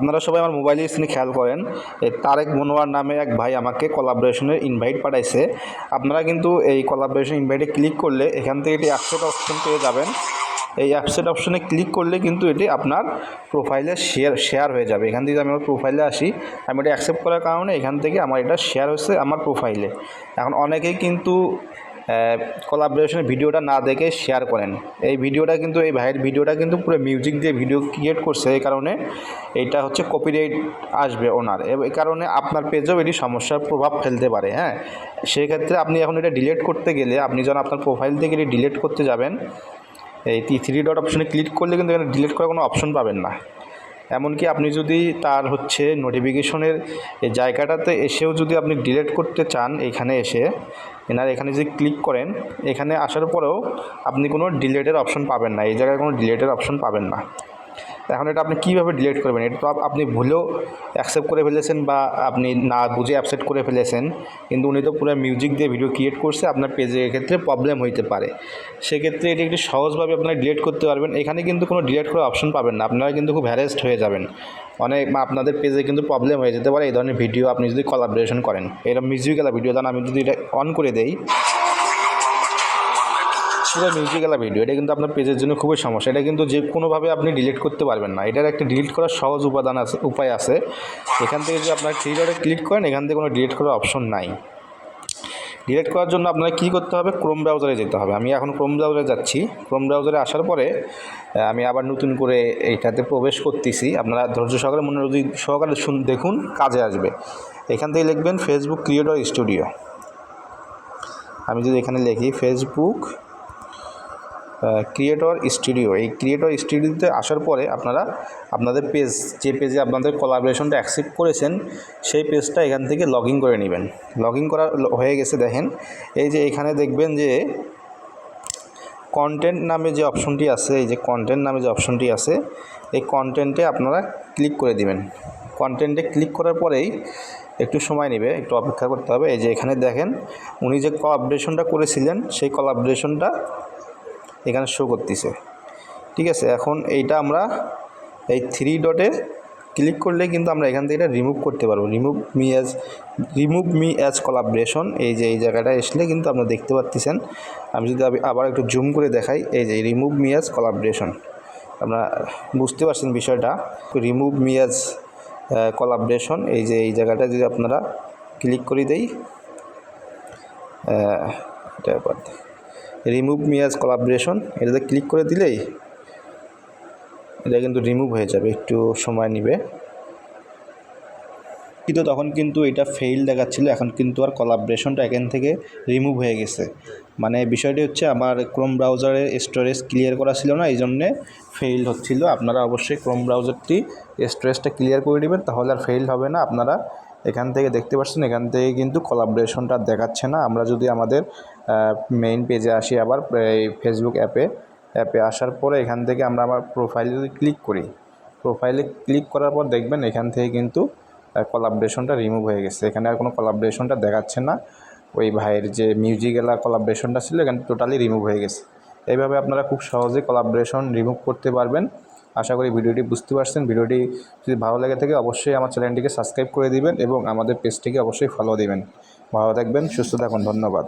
আপনারা সবাই আমার মোবাইলে স্ক্রিনে খেয়াল করেন এই তারেক মনোয়ার নামে এক ভাই আমাকে কোলাবোরেশনের ইনভাইট পাঠাইছে। আপনারা কিন্তু এই কোলাবোরেশন ইনভাইটে ক্লিক করলে এখান থেকে এটি অ্যাপসেট অপশন পেয়ে যাবেন। এই অ্যাপসেট অপশনে ক্লিক করলে কিন্তু এটি আপনার প্রোফাইলে শেয়ার শেয়ার হয়ে যাবে। এখান থেকে আমি আমার প্রোফাইলে আসি, আমি এটা অ্যাকসেপ্ট করার কারণে এখান থেকে আমার এটা শেয়ার হচ্ছে আমার প্রোফাইলে এখন অনেকেই কিন্তু কোলাবোরেশনের ভিডিওটা না দেখে শেয়ার করেন। এই ভিডিওটা কিন্তু, এই ভাইয়ের ভিডিওটা কিন্তু পুরো মিউজিক দিয়ে ভিডিও ক্রিয়েট করছে, এই কারণে এইটা হচ্ছে কপিরাইট আসবে ওনার। এই কারণে আপনার পেজেও এটি সমস্যার প্রভাব ফেলতে পারে হ্যাঁ? সেই ক্ষেত্রে আপনি এখন এটা ডিলিট করতে গেলে, আপনি যখন আপনার প্রোফাইল থেকে এটি ডিলিট করতে যাবেন, এই থ্রি ডট অপশনে ক্লিক করলে কিন্তু এখানে ডিলিট করার কোনো অপশন পাবেন না। এমনকি আপনি যদি তার হচ্ছে নোটিফিকেশনের জায়গাটাতে এসেও যদি আপনি ডিলেট করতে চান এখানে এসে, এনার এখানে যদি ক্লিক করেন, এখানে আসার পরেও আপনি কোনো ডিলেটের অপশন পাবেন না, এই জায়গায় কোনো ডিলেটের অপশন পাবেন না। এখন এটা আপনি কীভাবে ডিলিট করবেন? এটা তো আপনি ভুলেও অ্যাকসেপ্ট করে ফেলেছেন বা আপনি না বুঝে অ্যাকসেপ্ট করে ফেলেছেন। কিন্তু উনি তো পুরো মিউজিক দিয়ে ভিডিও ক্রিয়েট করছে, আপনার পেজের ক্ষেত্রে প্রবলেম হইতে পারে। সেক্ষেত্রে এটি একটি সহজভাবে আপনারা ডিলিট করতে পারবেন। এখানে কিন্তু কোনো ডিলিট করার অপশন পাবেন না। আপনারা কিন্তু খুব হ্যারেস্ট হয়ে যাবেন। অনেক আপনাদের পেজে কিন্তু প্রবলেম হয়ে যেতে পারে। এই ধরনের ভিডিও আপনি যদি কোলাবোরেশন করেন এরকম মিউজিক্যালা ভিডিও দেন আমি যদি এটা অন করে দেই পুরো মিউজিক্যালা ভিডিও এটা কিন্তু আপনার পেজের জন্য খুবই সমস্যা। এটা কিন্তু যে কোনোভাবে আপনি ডিলিট করতে পারবেন না। এটার একটা ডিলিট করার সহজ উপাদান আছে, উপায় আছে। এখান থেকে যদি আপনার থ্রি ডটে ক্লিক করেন, এখান থেকে কোনো ডিলিট করার অপশন নাই। ডিলিট করার জন্য আপনাকে কী করতে হবে? ক্রোম ব্রাউজারে যেতে হবে। আমি এখন ক্রোম ব্রাউজারে যাচ্ছি। ক্রোম ব্রাউজারে আসার পরে আমি আবার নতুন করে এইটাতে প্রবেশ করতেছি। আপনারা ধৈর্য সহকারে, মনোযোগ সহকারে শুন, দেখুন, কাজে আসবে। এখান থেকে লিখবেন ফেসবুক ক্রিয়েটর স্টুডিও আমি যদি এখানে লিখি ফেসবুক ক্রিয়েটর স্টুডিও এই ক্রিয়েটর স্টুডিওতে আসার পরে আপনারা আপনাদের পেজ যে পেজে আপনাদের কোলাবোরেশনটা অ্যাকসেপ্ট করেছেন, সেই পেজটা এখান থেকে লগ করে নেবেন। লগ করা হয়ে গেছে দেখেন। এই যে এখানে দেখবেন যে কন্টেন্ট নামে যে অপশনটি আছে, এই যে কন্টেন্ট নামে যে অপশনটি আছে, এই কন্টেন্টে আপনারা ক্লিক করে দিবেন। কন্টেন্টে ক্লিক করার পরেই একটু সময় নেবে, একটু অপেক্ষা করতে হবে। এই যে এখানে দেখেন, উনি যে কলাবরেশনটা করেছিলেন, সেই কলাবরেশনটা এখানে শো করতেছে। ঠিক আছে, এখন এইটা আমরা এই থ্রি ডটে ক্লিক করলে কিন্তু আমরা এখান থেকে এটা রিমুভ করতে পারব। Remove me as remove me as collaboration এই যে এই জায়গাটা আসলে কিন্তু আপনারা দেখতে পাচ্ছেন আমি যদি আবি- আবার একটু জুম করে দেখাই, এই যে রিমুভ মি অ্যাজ কলাবরেশন আপনারা বুঝতে পারছেন বিষয়টা। রিমুভ মি অ্যাজ কলাবরেশন এই যে এই জায়গাটা যদি আপনারা ক্লিক করে দেই এটা। রিমুভ মিয়াজ কলাবরেশন এটাতে ক্লিক করে দিলেই এটা কিন্তু রিমুভ হয়ে যাবে, একটু সময় নেবে। কিন্তু তখন কিন্তু এটা ফেইল দেখাচ্ছিল। এখন কিন্তু আর কোলাবরেশনটা এখান থেকে রিমুভ হয়ে গেছে। মানে বিষয়টি হচ্ছে আমার ক্রোম ব্রাউজারের স্টোরেজ ক্লিয়ার করা ছিল না এই জন্যে ফেইল হচ্ছিল। আপনারা অবশ্যই ক্রোম ব্রাউজারটি স্টোরেজটা ক্লিয়ার করে নেবেন তাহলে আর ফেইল হবে না। আপনারা এখান থেকে দেখতে পাচ্ছেন, এখান থেকে কিন্তু কোলাবরেশনটা দেখাচ্ছে না। আমরা যদি আমাদের মেইন পেজে আসি আবার, এই ফেসবুক অ্যাপে অ্যাপে আসার পরে এখান থেকে আমরা আমার প্রোফাইলে ক্লিক করি প্রোফাইলে ক্লিক করার পর দেখবেন এখান থেকে কিন্তু কলাবরেশনটা রিমুভ হয়ে গেছে। এখানে আর কোনো কলাবরেশনটা দেখাচ্ছে না। ওই ভাইয়ের যে মিউজিক এলা কলাবরেশনটা ছিল, এখানে টোটালি রিমুভ হয়ে গেছে। এইভাবে আপনারা খুব সহজে কলাবরেশন রিমুভ করতে পারবেন। আশা করি ভিডিওটি বুঝতে পারছেন। ভিডিওটি যদি ভালো লাগে থাকে, অবশ্যই আমার চ্যানেলটিকে সাবস্ক্রাইব করে দিবেন এবং আমাদের পেজটিকে অবশ্যই ফলো দিবেন। ভালো থাকবেন, সুস্থ থাকুন, ধন্যবাদ।